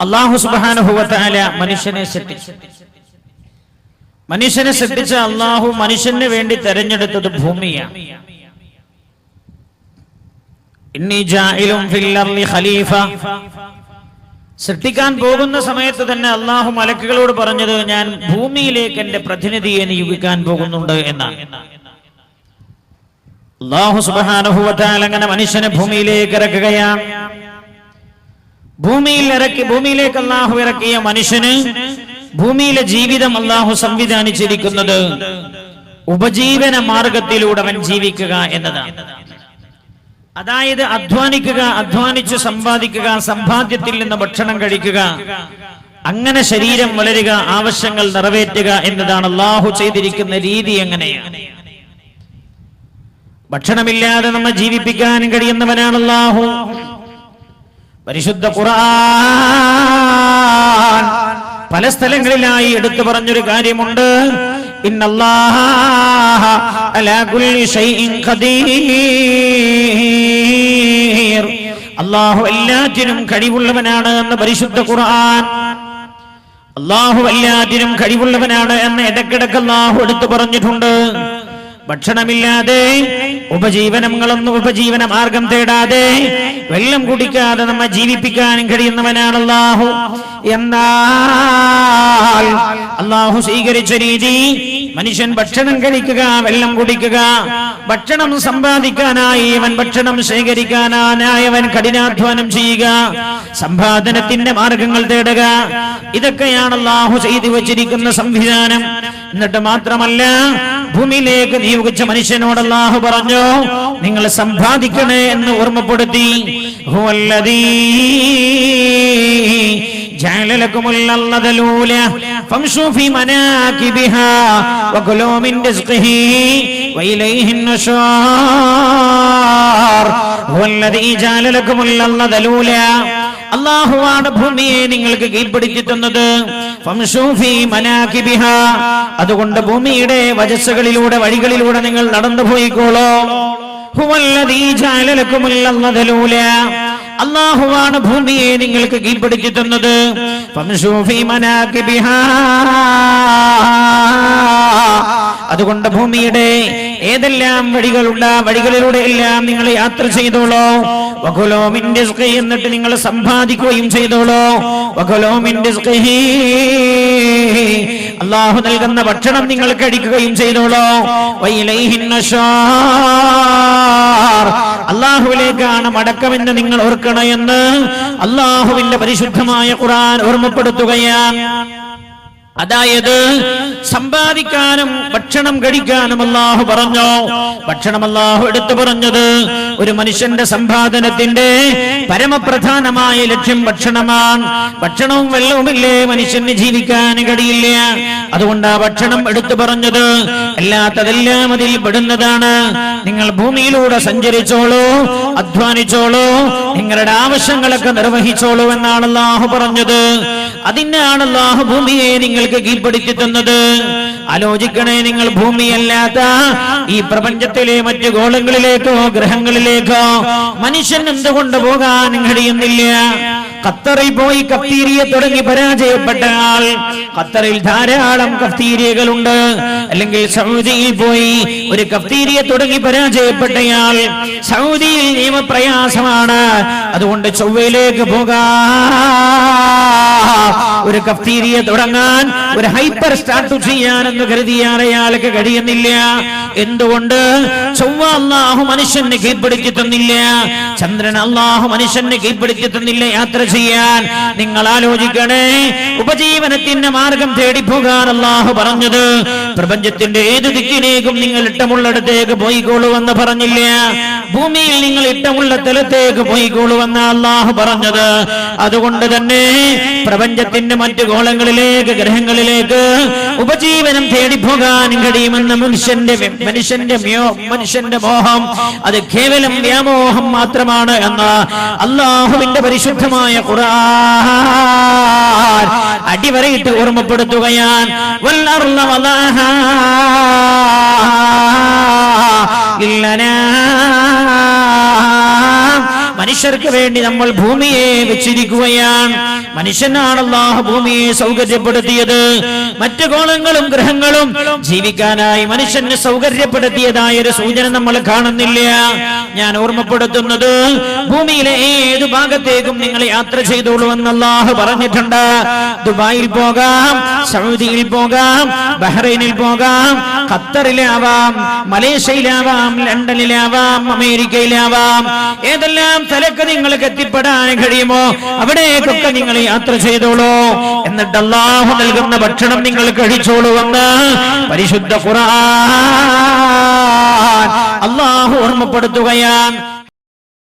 അള്ളാഹു സുബാനുഭവത്തായ മനുഷ്യനെ സൃഷ്ടിച്ചു മനുഷ്യനെ സൃഷ്ടിച്ച അള്ളാഹു മനുഷ്യന് വേണ്ടി തെരഞ്ഞെടുത്തത് ഭൂമിയാണ്. സൃഷ്ടിക്കാൻ പോകുന്ന സമയത്ത് തന്നെ അള്ളാഹു മലക്കുകളോട് പറഞ്ഞത് ഞാൻ ഭൂമിയിലേക്ക് എന്റെ പ്രതിനിധിയെ നിയോഗിക്കാൻ പോകുന്നുണ്ട് എന്നാണ്. അള്ളാഹു സുബാനുഭവത്താൽ അങ്ങനെ മനുഷ്യനെ ഭൂമിയിലേക്ക് ഇറക്കുകയാണ്. ഭൂമിയിൽ ഇറക്കി ഭൂമിയിലേക്ക് അള്ളാഹു ഇറക്കിയ മനുഷ്യന് ഭൂമിയിലെ ജീവിതം അള്ളാഹു സംവിധാനിച്ചിരിക്കുന്നത് ഉപജീവന മാർഗത്തിലൂടെ അവൻ ജീവിക്കുക എന്നതാണ്. അതായത് അധ്വാനിക്കുക അധ്വാനിച്ച് സമ്പാദിക്കുക സമ്പാദ്യത്തിൽ നിന്ന് ഭക്ഷണം കഴിക്കുക അങ്ങനെ ശരീരം വളരുക ആവശ്യങ്ങൾ നിറവേറ്റുക എന്നതാണ് അള്ളാഹു ചെയ്തിരിക്കുന്ന രീതി എങ്ങനെയാണ്? ഭക്ഷണമില്ലാതെ നമ്മെ ജീവിപ്പിക്കാനും കഴിയുന്നവനാണ് അള്ളാഹു പരിശുദ്ധ ഖുർആൻ. പല സ്ഥലങ്ങളിലായി എടുത്തു പറഞ്ഞൊരു കാര്യമുണ്ട്. അള്ളാഹു എല്ലാറ്റിനും കഴിവുള്ളവനാണ് എന്ന് പരിശുദ്ധ ഖുർആൻ. അള്ളാഹു എല്ലാറ്റിനും കഴിവുള്ളവനാണ് എന്ന് ഇടക്കിടക്ക് അള്ളാഹു എടുത്തു പറഞ്ഞിട്ടുണ്ട്. ഭക്ഷണമില്ലാതെ ഉപജീവനങ്ങളൊന്നും ഉപജീവന മാർഗം തേടാതെ വെള്ളം കുടിക്കാതെ നമ്മെ ജീവിപ്പിക്കാനും കഴിയുന്നവനാണ് അള്ളാഹു എന്നാൽ അള്ളാഹു സ്വീകരിച്ച രീതി മനുഷ്യൻ ഭക്ഷണം കഴിക്കുക വെള്ളം കുടിക്കുക ഭക്ഷണം സമ്പാദിക്കാനായി അവൻ ഭക്ഷണം ശേഖരിക്കാനായി അവൻ കഠിനാധ്വാനം ചെയ്യുക സമ്പാദനത്തിന്റെ മാർഗങ്ങൾ തേടുക ഇതൊക്കെയാണ് അള്ളാഹു ചെയ്തു വച്ചിരിക്കുന്ന സംവിധാനം. എന്നിട്ട് മാത്രമല്ല ഭൂമിയിലേക്ക് നിയോഗിച്ച മനുഷ്യനോട് അള്ളാഹു പറഞ്ഞു നിങ്ങൾ സമ്പാദിക്കണേ എന്ന് ഓർമ്മപ്പെടുത്തി ഹുവല്ലദീ جعل لكم الأرض ذلولا فامشوا في مناكبها وكلوا من رزقه وإليه النشور هو الذي جعل لكم الأرض ذلولا അള്ളാഹുവാണ് ഭൂമിയെ നിങ്ങൾക്ക് കീഴ്പിടിച്ചു തന്നത്. അതുകൊണ്ട് ഭൂമിയുടെ വജസ്സുകളിലൂടെ വഴികളിലൂടെ നിങ്ങൾ നടന്നു പോയിക്കോളോ അള്ളാഹുവാണ് ഭൂമിയെ നിങ്ങൾക്ക് കീഴ്പിടിച്ചു തന്നത് ഫംശൂഫി മനാകിബിഹ. അതുകൊണ്ട് ഭൂമിയുടെ ഏതെല്ലാം വഴികളുണ്ട് വഴികളിലൂടെ എല്ലാം നിങ്ങൾ യാത്ര ചെയ്തോളോ വകുലോ റിസ്ഖി എന്നിട്ട് നിങ്ങൾ സമ്പാദിക്കുകയും ചെയ്തോളോ വകുലോ റിസ്ഖിഹി. അള്ളാഹു നൽകുന്ന ഭക്ഷണം നിങ്ങൾ കഴിക്കുകയും ചെയ്തോളോ. അള്ളാഹുവിലേക്കാണ് മടക്കമെന്ന് നിങ്ങൾ ഓർക്കണമെന്ന് അള്ളാഹുവിന്റെ പരിശുദ്ധമായ ഖുറാൻ ഓർമ്മപ്പെടുത്തുകയാണ് അതായത് സമ്പാദിക്കാനും ഭക്ഷണം കഴിക്കാനും അള്ളാഹു പറഞ്ഞു? ഭക്ഷണം അള്ളാഹു എടുത്തു പറഞ്ഞത് ഒരു മനുഷ്യന്റെ സമ്പാദനത്തിന്റെ പരമപ്രധാനമായ ലക്ഷ്യം ഭക്ഷണമാണ്. ഭക്ഷണവും വെള്ളവുമില്ലേ? മനുഷ്യന് ജീവിക്കാൻ കഴിയില്ല. അതുകൊണ്ട് ആ ഭക്ഷണം എടുത്തു പറഞ്ഞത്. അല്ലാത്തതെല്ലാം അതിൽ പെടുന്നതാണ്. നിങ്ങൾ ഭൂമിയിലൂടെ സഞ്ചരിച്ചോളൂ അധ്വാനിച്ചോളൂ നിങ്ങളുടെ ആവശ്യങ്ങളൊക്കെ നിർവഹിച്ചോളൂ എന്നാണ് അള്ളാഹു പറഞ്ഞത്. അതിനാണ് അള്ളാഹു ഭൂമിയെ നിങ്ങൾക്ക് കീഴ്പ്പെടുത്തി തന്നത്. ആലോചിക്കണേ നിങ്ങൾ ഭൂമിയല്ലാത്ത ഈ പ്രപഞ്ചത്തിലെ മറ്റു ഗോളങ്ങളിലേക്കോ ഗ്രഹങ്ങളിലേക്കോ മനുഷ്യൻ എന്തുകൊണ്ട് പോകാൻ കഴിയുന്നില്ല ഖത്തറിൽ പോയി കഫ്തീരിയെ തുടങ്ങി പരാജയപ്പെട്ട ആൾ ഖത്തറിൽ ധാരാളം കഫ്തീരിയകളുണ്ട് അല്ലെങ്കിൽ സൗദിയിൽ പോയി ഒരു കഫ്തീരിയെ തുടങ്ങി പരാജയപ്പെട്ടയാൾ സൗദിയിൽ നിയമപ്രയാസമാണ്. അതുകൊണ്ട് ചൊവ്വയിലേക്ക് പോകാ. ഒരു കഫ്തീരിയ തുടങ്ങാൻ ഒരു ഹൈപ്പർ സ്റ്റാർട്ട് ചെയ്യാനെന്ന് കരുതിയാൽ അയാൾക്ക് കഴിയുന്നില്ല. എന്തുകൊണ്ട്? ചൊവ്വ അള്ളാഹു മനുഷ്യന് കീഴ്പ്പെടുത്തി തന്നില്ല ചന്ദ്രൻ അള്ളാഹു മനുഷ്യന് കീഴ്പ്പെടുത്തി തന്നില്ല യാത്ര ചെയ്യാൻ നിങ്ങൾ ആലോചിക്കണേ. ഉപജീവനത്തിന്റെ മാർഗം തേടി പോകാൻ അള്ളാഹു പറഞ്ഞത് പ്രപഞ്ചത്തിന്റെ ഏത് ദിക്കിലേക്കും നിങ്ങൾ ഇട്ടമുള്ളിടത്തേക്ക് പോയിക്കോളുവെന്ന് പറഞ്ഞില്ല. ഭൂമിയിൽ നിങ്ങൾ ഇട്ടമുള്ള തലത്തേക്ക് പോയിക്കോളുവെന്ന് അള്ളാഹു പറഞ്ഞത്. അതുകൊണ്ട് തന്നെ പ്രപഞ്ചത്തിന്റെ മറ്റു ഗോളങ്ങളിലേക്ക് ഗ്രഹങ്ങളിലേക്ക് ഉപജീവനം തേടി പോകാൻ കഴിയുമെന്ന മനുഷ്യന്റെ മനുഷ്യന്റെ മനുഷ്യന്റെ മോഹം അത് കേവലം വ്യാമോഹം മാത്രമാണ് എന്ന് അള്ളാഹുവിന്റെ പരിശുദ്ധമായ ഖുർആൻ അടിവരയിട്ട് ഓർമ്മപ്പെടുത്തുകയാണ്. ഇല്ലനാ മനുഷ്യർക്ക് വേണ്ടി നമ്മൾ ഭൂമിയെ വെച്ചിരിക്കുകയാണ്. മനുഷ്യനാണ് അള്ളാഹു ഭൂമിയെ സൗകര്യപ്പെടുത്തിയത്. മറ്റു കോളങ്ങളും ഗ്രഹങ്ങളും ജീവിക്കാനായി മനുഷ്യന് സൗകര്യപ്പെടുത്തിയതായ ഒരു സൂചന നമ്മൾ കാണുന്നില്ല. ഞാൻ ഓർമ്മപ്പെടുത്തുന്നത് ഭൂമിയിലെ ഏത് ഭാഗത്തേക്കും നിങ്ങൾ യാത്ര ചെയ്തോളൂ എന്ന് അള്ളാഹു പറഞ്ഞിട്ടുണ്ട്. ദുബായിൽ പോകാം സൗദിയിൽ പോകാം ബഹ്റൈനിൽ പോകാം ഖത്തറിലാവാം മലേഷ്യയിലാവാം ലണ്ടനിലാവാം അമേരിക്കയിലാവാം ഏതെല്ലാം സ്ഥലത്ത് നിങ്ങൾക്ക് എത്തിപ്പെടാൻ കഴിയുമോ? അവിടേക്കൊക്കെ നിങ്ങൾ യാത്ര ചെയ്തോളൂ. എന്നിട്ട് അള്ളാഹു നൽകുന്ന ഭക്ഷണം നിങ്ങൾ കഴിച്ചോളൂ എന്ന് പരിശുദ്ധ ഖുർആൻ അള്ളാഹു ഓർമ്മപ്പെടുത്തുകയാണ്.